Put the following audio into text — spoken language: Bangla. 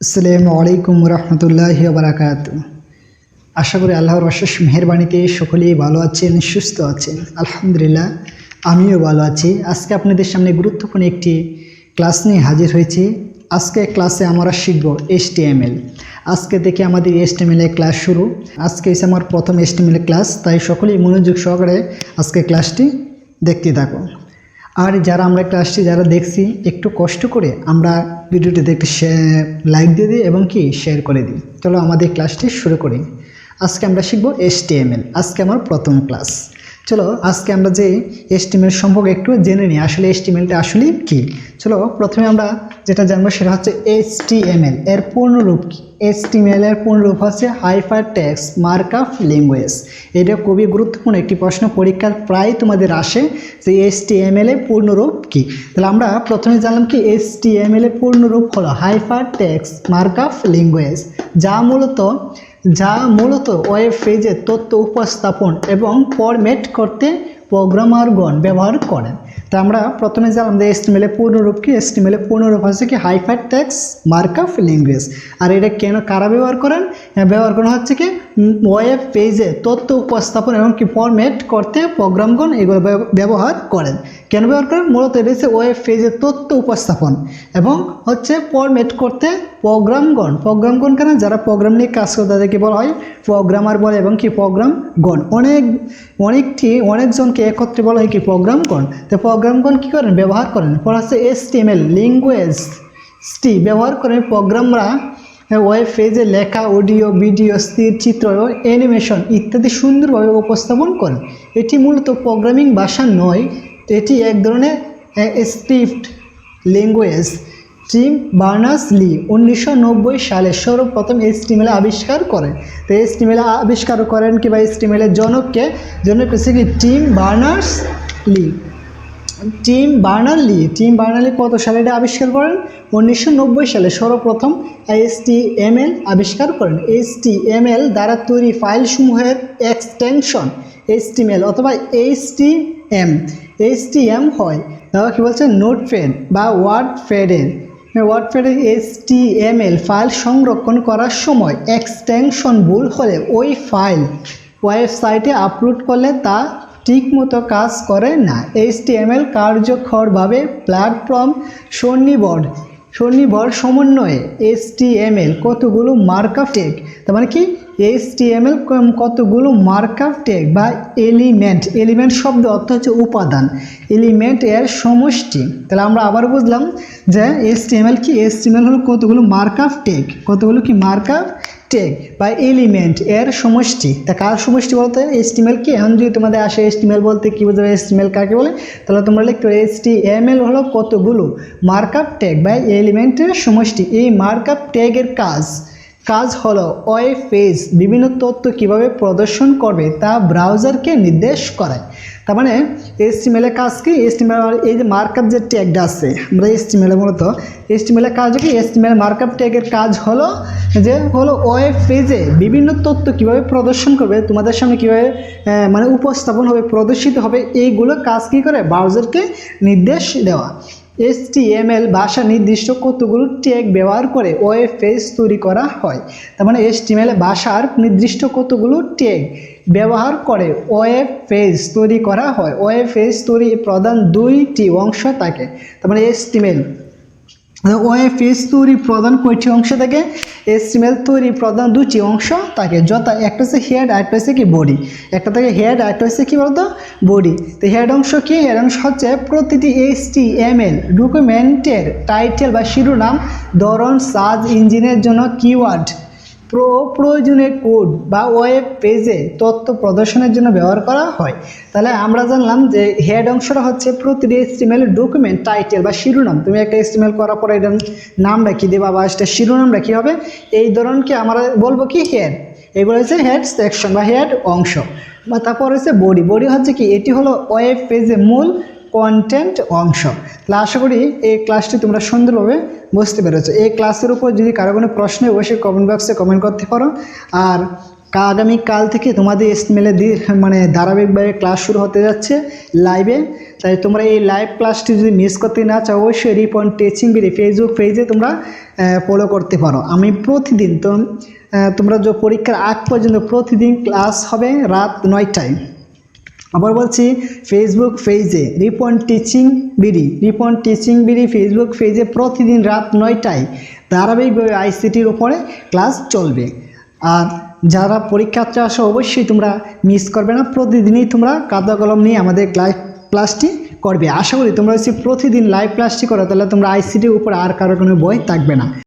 আসসালামু আলাইকুম রহমতুল্লাহ বারাকাত আশা করি আল্লাহর অশেষ মেহরবানিতে সকলেই ভালো আছেন, সুস্থ আছেন। আলহামদুলিল্লাহ, আমিও ভালো আছি। আজকে আপনাদের সামনে গুরুত্বপূর্ণ একটি ক্লাস নিয়ে হাজির হয়েছি। আজকে ক্লাসে আমরা শিখব এসটিএমএল আজকে থেকে আমাদের এসটিএমএল এর ক্লাস শুরু। আজকে এসে আমার প্রথম এসটিএমএল এর ক্লাস, তাই সকলেই মনোযোগ সহকারে আজকে ক্লাসটি দেখতে থাকুন আর যারা আমরা ক্লাসটি যারা দেখছি, একটু কষ্ট করে আমরা ভিডিওটি দেখতে লাইক দিয়ে দিই এবং কি শেয়ার করে দিই। চলো আমাদের ক্লাসটি শুরু করি। আজকে আমরা শিখব এস আজকে আমার প্রথম ক্লাস চলো আজকে আমরা যে এসটিএমএল সম্পর্কে একটু জেনে নিই, আসলে এসটিএমএলটা আসলে কি? চলো প্রথমে আমরা যেটা জানব সেটা হচ্ছে এসটিএমএল এর পূর্ণরূপ কি? এসটিএমএল এর পূর্ণরূপ হচ্ছে hyper text mark of language এটা খুবই গুরুত্বপূর্ণ একটি প্রশ্ন, পরীক্ষার প্রায় তোমাদের আসে যে এসটিএমএল এর পূর্ণরূপ কি। তাহলে আমরা প্রথমে জানলাম কি এসটিএমএল এর পূর্ণরূপ হলো hyper text mark of language যা মূলত যা মূলত ওয়েব পেজে তথ্য উপস্থাপন এবং ফরম্যাট করতে প্রোগ্রামারগণ ব্যবহার করেন। তা আমরা প্রথমে জানলাম যে এস্টিমেলের পূর্ণরূপ কি এস্টিমেলের পূর্ণরূপ হচ্ছে কি hyper text mark of language. আর এটা কেন, কারা ব্যবহার করেন? ব্যবহার করা হচ্ছে কি ওয়েব পেজে তথ্য উপস্থাপন এবং কি ফরম্যাট করতে প্রোগ্রামগণ এগুলো ব্যবহার করেন। কেন ব্যবহার করেন? মূলত এটা হচ্ছে ওয়েব পেজে তথ্য উপস্থাপন এবং হচ্ছে ফরম্যাট করতে প্রোগ্রামগণ। প্রোগ্রামগণ কেন? যারা প্রোগ্রাম নিয়ে কাজ করে তাদেরকে বলা হয় প্রোগ্রামার বলে এবং কি প্রোগ্রামগণ। অনেক, অনেকটি, অনেকজনকে একত্রে বলা হয় কি প্রোগ্রামগণ। তো প্রোগ্রামগণ কী করেন? ব্যবহার করেন। পর হচ্ছে এস টি এম এল ল্যাঙ্গুয়েজটি ব্যবহার করেন প্রোগ্রামরা ওয়েব পেজে লেখা অডিও ভিডিও স্থির চিত্র অ্যানিমেশন ইত্যাদি সুন্দরভাবে উপস্থাপন করেন। এটি মূলত প্রোগ্রামিং ভাষা নয়, এটি এক ধরনের script language Tim Berners Lee উনিশশো নব্বই সালে সর্বপ্রথম এসটিমেল আবিষ্কার করেন। তো এসটিমেল আবিষ্কার করেন কিংবা এসটিমেলের জনককে, জনক Tim Berners Lee Tim Berners Lee Tim Berners Lee কত সালে এটা আবিষ্কার করেন? উনিশশো নব্বই সালে সর্বপ্রথম এসটিএমএল আবিষ্কার করেন। এসটিএমএল দ্বারা তৈরি ফাইলসমূহের এক্সটেনশন এসটিএমএল অথবা এইচটিএম এইচটিএম হয় তারপর কী বলছে? নোটপ্যাড বা ওয়ার্ড প্যাডের ওয়ার্ডপ্যাডে এসটিএমএল ফাইল সংরক্ষণ করার সময় এক্সটেনশন ভুল হলে ওই ফাইল ওয়েবসাইটে আপলোড করলে তা ঠিকমতো কাজ করে না। এইচটিএমএল কার্যকরভাবে প্ল্যাটফর্ম সন্নিবর সন্নিবর সমন্বয়ে এসটিএমএল কতগুলো মার্কআপ টেক তার মানে কি? এইচটিএমএল কতগুলো মার্কআপ টেক বা এলিমেন্ট এলিমেন্ট শব্দ অর্থ হচ্ছে উপাদান। এলিমেন্ট এর সমষ্টি। তাহলে আমরা আবার বুঝলাম যে এসটিএমএল কি? এসটিএমএল হলো কতগুলো মার্কআপ টেক কতগুলো কি মার্কআপ টেক বা এলিমেন্ট এর সমষ্টি। তা কার সমষ্টি বলতে? এস্টিমেল কি? এখন যদি তোমাদের আসে এস্টিমেল বলতে কী বোঝাবে? এস্টিমেল কাকে বলে? তাহলে তোমরা লিখতে পারো এম এল হলো কতগুলো মার্কআপ ট্যাগ বা এলিমেন্টের সমষ্টি। এই মার্কআপ ট্যাগের কাজ কাজ হলো ওয়েব পেজ বিভিন্ন তথ্য কীভাবে প্রদর্শন করবে তা ব্রাউজারকে নির্দেশ করায়। তার মানে এস্টিমেলের কাজ কি? এস্টিমেল এই যে মার্কআপ যে ট্যাগটা আছে, আমরা এস্টিমেলে মূলত এস্টিমেলের কাজ কি? এস্টিমেল মার্কআপ ট্যাগের কাজ হলো যে হলো ওয়েব পেজে বিভিন্ন তথ্য কীভাবে প্রদর্শন করবে, তোমাদের সামনে কীভাবে মানে উপস্থাপন হবে, প্রদর্শিত হবে, এইগুলো কাজ কী করে? ব্রাউজারকে নির্দেশ দেওয়া। এসটিএমএল ভাষা নির্দিষ্ট কতগুলো ট্যাগ ব্যবহার করে ওয়েব পেজ তৈরি করা হয়। তার মানে এসটিএমএল ভাষার নির্দিষ্ট কতগুলো ট্যাগ ব্যবহার করে ওয়েব পেজ তৈরি করা হয়। ওয়েব পেজ তৈরি প্রধান দুইটি অংশ থাকে। তার মানে এসটিএমএল ওয়েব পেজ তৈরি প্রধান কয়টি অংশ থাকে? এসটিএমএল তৈরি প্রধান দুটি অংশ থাকে। যথা একটা হচ্ছে হেড আরেকটা হচ্ছে কি বডি। একটা থাকে হেড আরেকটা হচ্ছে কি বলতো? বডি। তো হেড অংশ কি? হেড অংশ হচ্ছে প্রতিটি এসটিএমএল ডকুমেন্টের টাইটেল বা শিরোনাম, ধরন, সাজ, ইঞ্জিনের জন্য, কিওয়ার্ড। প্রো, প্রয়োজনীয় কোড বা ওয়েব পেজে তথ্য প্রদর্শনের জন্য ব্যবহার করা হয়। তাহলে আমরা জানলাম যে হেড অংশটা হচ্ছে প্রতিটি এস্টিমেল ডকুমেন্ট টাইটেল বা শিরোনাম। তুমি একটা এস্টিমেল করার পরে এটার নাম রাখি দেবা বা সেটা শিরোনাম রাখি হবে? এই ধরনকে আমরা বলব কি হেড এগুলো হচ্ছে হেড সেকশন বা হেড অংশ। বা তারপর হচ্ছে বডি বডি হচ্ছে কি? এটি হলো ওয়েব পেজে মূল কন্টেন্ট অংশ। তাহলে আশা করি এই ক্লাসটি তোমরা সুন্দরভাবে বুঝতে পেরেছ। এই ক্লাসের উপর যদি কারও কোনো প্রশ্ন অবশ্যই কমেন্ট বক্সে কমেন্ট করতে পারো। আর আগামীকাল থেকে তোমাদের ইসমেলে দিয়ে মানে ধারাবাহিকভাবে ক্লাস শুরু হতে যাচ্ছে লাইভে তাই তোমরা এই লাইভ ক্লাসটি যদি মিস করতে না চাও, অবশ্যই রিপন টিচিং বিডি ফেসবুক পেজে তোমরা ফলো করতে পারো। আমি প্রতিদিন তো তোমরা যে পরীক্ষার আগ পর্যন্ত প্রতিদিন ক্লাস হবে রাত নয়টায়। আবার বলছি ফেসবুক পেজে Ripon teaching BD. Ripon teaching BD Facebook পেজে প্রতিদিন রাত নয়টায় ধারাবাহিকভাবে আইসিটির উপরে ক্লাস চলবে। আর যারা পরীক্ষার্থী আসো অবশ্যই তোমরা মিস করবে না। প্রতিদিনই তোমরা কাদা কলম নিয়ে আমাদের ক্লাস ক্লাসটি করবে। আশা করি তোমরা যদি প্রতিদিন লাইভ ক্লাসটি করো, তাহলে তোমরা আইসিটির উপর আর কারও কোনো বই থাকবে না।